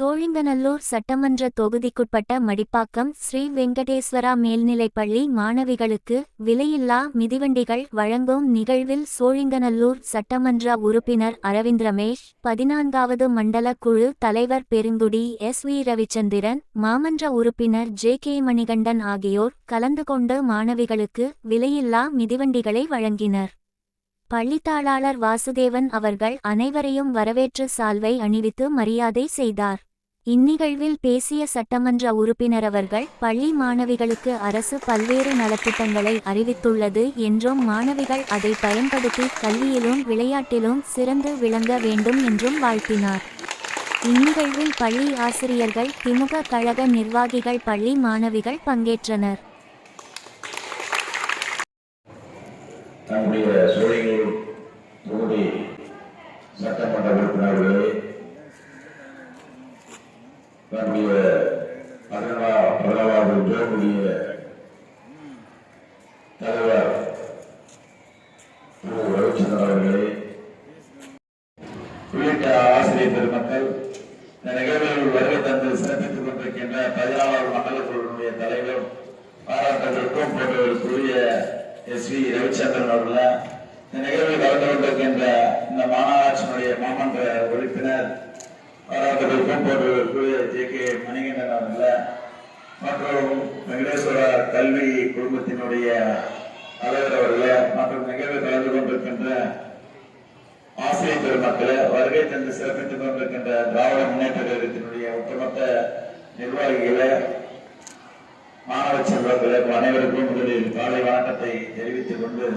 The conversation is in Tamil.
சோழிங்கநல்லூர் சட்டமன்ற தொகுதிக்குட்பட்ட மடிப்பாக்கம் ஸ்ரீ வெங்கடேஸ்வரா மேல்நிலைப்பள்ளி மாணவிகளுக்கு விலையில்லா மிதிவண்டிகள் வழங்கும் நிகழ்வில் சோழிங்கநல்லூர் சட்டமன்ற உறுப்பினர் அரவிந்த் ரமேஷ் பதினான்காவது மண்டல குழு தலைவர் பெருங்குடி எஸ் வி ரவிச்சந்திரன் மாமன்ற உறுப்பினர் ஜே கே மணிகண்டன் ஆகியோர் கலந்து கொண்டு மாணவிகளுக்கு விலையில்லா மிதிவண்டிகளை வழங்கினர். பள்ளித்தாளாளர் வாசுதேவன் அவர்கள் அனைவரையும் வரவேற்று சால்வை அணிவித்து மரியாதை செய்தார். இந்நிகழ்வில் பேசிய சட்டமன்ற உறுப்பினர் அவர்கள் பள்ளி மாணவிகளுக்கு அரசு பல்வேறு நலத்திட்டங்களை அறிவித்துள்ளது என்றும் மாணவிகள் அதை பயன்படுத்தி கல்வியிலும் விளையாட்டிலும் சிறந்து விளங்க வேண்டும் என்றும் வாழ்த்தினார். இந்நிகழ்வில் பள்ளி ஆசிரியர்கள் திமுக கழக நிர்வாகிகள் பள்ளி மாணவிகள் பங்கேற்றனர் நம்முடைய சோழிங்கூர் தொகுதி சட்டமன்ற உறுப்பினர்களே நம்முடைய பதினவா பிரதமர் உதயக்கூடிய தலைவர் திரு ரவிச்சந்திரன் அவர்களே உள்ளிட்ட ஆசிரியர் பெருமக்கள் இந்த நிகழ்வில் வருகை தந்து சிறப்பித்துக் கொண்டிருக்கின்ற பதினாறு மண்டல குழுவினுடைய தலைவர் பாராட்டுகளுக்கும் போன்றவர்களுக்குரிய எஸ் வி ரவிச்சந்திரன் அவர்கள் இந்த நிகழ்வில் கலந்து கொண்டிருக்கின்ற இந்த மாநகராட்சியினுடைய மாமன்ற உறுப்பினர் பாராட்டுகளுக்கும் ஜே கே மணிகண்டன் மற்றும் வெங்கடேஸ்வர கல்வி குடும்பத்தினுடைய தலைவர் அவர்கள மற்றும் நிகழ்வில் கலந்து கொண்டிருக்கின்ற ஆசிரியர் பெருமக்களே வருகை தந்து சிறப்பித்துக் கொண்டிருக்கின்ற திராவிட முன்னேற்ற கழகத்தினுடைய ஒட்டுமொத்த நிர்வாகிகளே மாணவ செல்வர்களே அனைவருக்கும் முதலில் காலை வணக்கத்தை தெரிவித்துக் கொண்டு